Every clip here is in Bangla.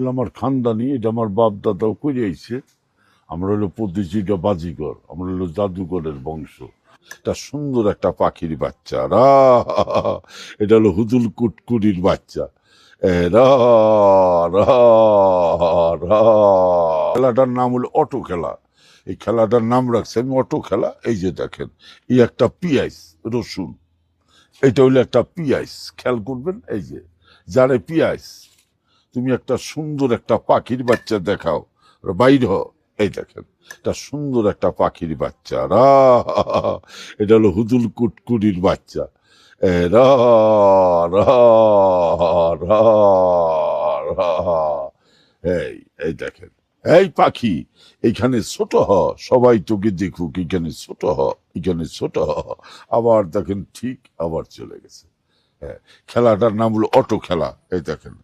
এগুলো আমার খানদানি, এটা আমার বাপ দাদাও করে আইছে আমরা হলো পদ্ধতিটা বাজিগর, আমরা হলো জাদুঘরের বংশ। এটা সুন্দর একটা পাখির বাচ্চা, রা। এটা হলো হুদুল কুটকুটির বাচ্চা। খেলাটার নাম হলো অটো খেলা। এই খেলাটার নাম রাখছে আমি অটো খেলা। এই যে দেখেন, এই একটা পিয়াইস রসুন। এটা হলো একটা পিয়াইস খেয়াল করবেন? এই যে, যারে পিয়াইস তুমি একটা সুন্দর একটা পাখির বাচ্চা দেখাও। বাইর হ এই দেখেন এটা সুন্দর একটা পাখির বাচ্চা। রা, এটা হলো হুদুল কুটকুটির বাচ্চা। রা এই এই দেখেন, এই পাখি এইখানে ছোট হ, সবাই তোকে দেখুক, এখানে ছোট হ, এখানে ছোট হ। আবার দেখেন ঠিক আবার চলে গেছে। খেলাটার নাম হলো অটো খেলা, এই দেখেন।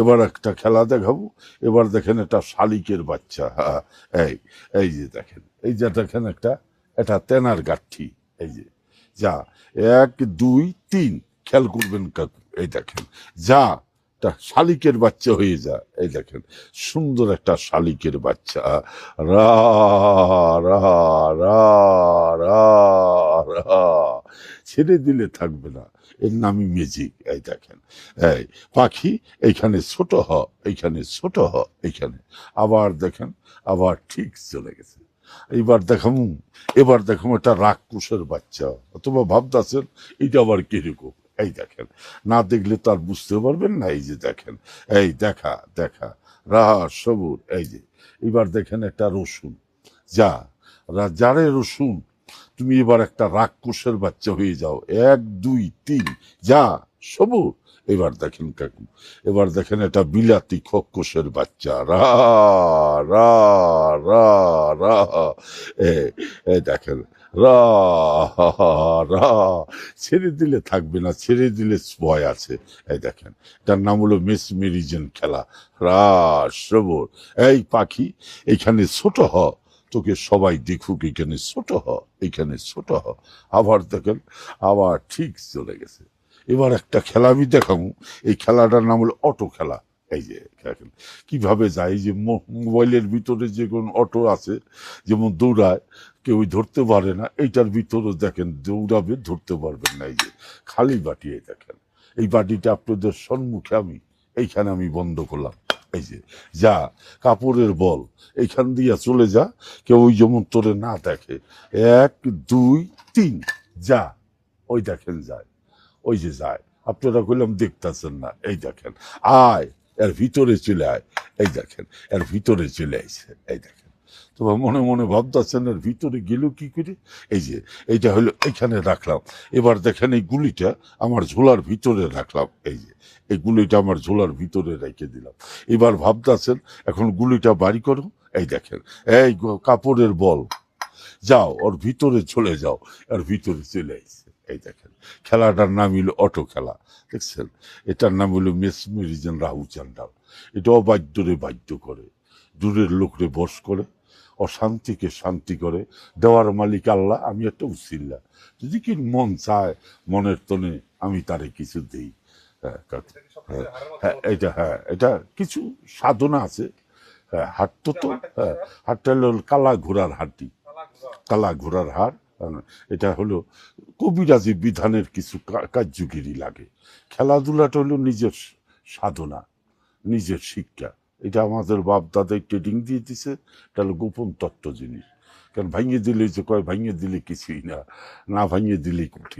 এবার একটা খেলা দেখাবো, এবার দেখেন একটা শালিকের বাচ্চা হ্যাঁ এই এই যে দেখেন, এই যে দেখেন একটা, এটা তেনার গাঠি, এই যে। যা, এক, দুই, তিন, খেয়াল করবেন এই দেখেন, যা, একটা শালিকের বাচ্চা হয়ে যা, এই দেখেন, সুন্দর একটা শালিকের বাচ্চা রা রা রা রা রা ছেড়ে দিলে থাকবে না। এর নামই মেজিক এই দেখেন। এই পাখি, এইখানে ছোট হ, এইখানে ছোট হ, এইখানে। আবার দেখেন, আবার ঠিক চলে গেছে। এইবার দেখামু, এবার দেখামু একটা রাক্ষসের বাচ্চা। অথবা ভাবতেছেন, এটা আবার কীরকম? এই দেখেন, না দেখলে তার বুঝতে পারবেন না, এই যে দেখেন। এই দেখা দেখা রাহা সবুর, এই যে। এবার দেখেন একটা রসুন। যা যারে রসুন তুমি এবার একটা রাক্ষসের বাচ্চা হয়ে যাও। এক, দুই, তিন, যা, সবুর। এবার দেখেন কাকু, এবার দেখেন এটা বিলাতি খক্কসের বাচ্চা। রা রা রা এ দেখেন, রা ছেড়ে দিলে থাকবে না, ছেড়ে দিলে ভয় আছে। এই দেখেন তার নাম হলো মিস মেরিজেন খেলা। রা, সবর। এই পাখি, এখানে ছোট হ তোকে সবাই দেখুক, এখানে ছোট হ, এখানে ছোট হ। আবার দেখেন, আবার ঠিক চলে গেছে। এবার একটা খেলা আমি দেখাবো। এই খেলাটার নাম হলো অটো খেলা। এই যে দেখেন, কীভাবে যায় যে মোবাইলের ভিতরে যে কোন অটো আছে, যেমন দৌড়ায় কেউ ধরতে পারে না। এইটার ভিতরে দেখেন, দৌড়াবে, ধরতে পারবেন না। এই যে খালি বাটি দেখেন। এই বাটিটা আপনাদের সম্মুখে আমি, এইখানে আমি বন্ধ করলাম। এই যে, যা, কাপড়ের বল, এইখান দিয়া চলে যা, কেউ ওই যেমন তোরে না দেখে। এক, দুই, তিন, যা, ওই দেখেন যায়, ওই যে যায়। আপনারা কইলাম দেখতেছেন না, এই দেখেন, আয়, এর ভিতরে চলে আয়, এই দেখেন, এর ভিতরে চলে আইছে, এই দেখেন। তোমার মনে মনে ভাবতেছেন, এর ভিতরে গেল কি করে? এই যে, এইটা হলো এখানে রাখলাম। এবার দেখেন এই গুলিটা আমার ঝোলার ভিতরে রাখলাম। এই যে, এই গুলিটা আমার ঝোলার ভিতরে রেখে দিলাম। এবার ভাবতেছেন, এখন গুলিটা বাড়ি করো? এই দেখেন, এই কাপড়ের বল। যাও, ওর ভিতরে চলে যাও। আর ভিতরে চলে আইছে এই দেখেন, খেলাটার নাম হলো অটো খেলা। দেখছেন? এটার নাম হলো মেসমেরিজেন রাহু চান্ডাল। এটা অবাধ্যরে বাধ্য করে। দূরের লোকরে বস করে। অশান্তিকে শান্তি করে। দেওয়ার মালিক আল্লাহ আমি একটা উসিল্লা। যদি কি মন চায় মনের তনে আমি তারে কিছু দিই। হ্যাঁ হ্যাঁ, হ্যাঁ এটা হ্যাঁ এটা কিছু সাধনা আছে। হ্যাঁ হাঁটতো তো হ্যাঁ হাটটা হলো কালা ঘোড়ার হাড্ডি কালা ঘোড়ার হাড় আহ, এটা হলো কবিরাজি বিধানের কিছু কা- কার্যকিরি লাগে। খেলাধুলাটা হলো নিজের সাধনা নিজের শিক্ষা। এটা আমাদের বাপ দাদাই ট্রেডিং দিয়ে দিছে, এটা গোপন তত্ত্ব জিনিস। কারণ ভাঙিয়ে দিলে যে কয়, ভাঙিয়ে দিলে কিছুই না না ভাঙিয়ে দিলেই কঠিন।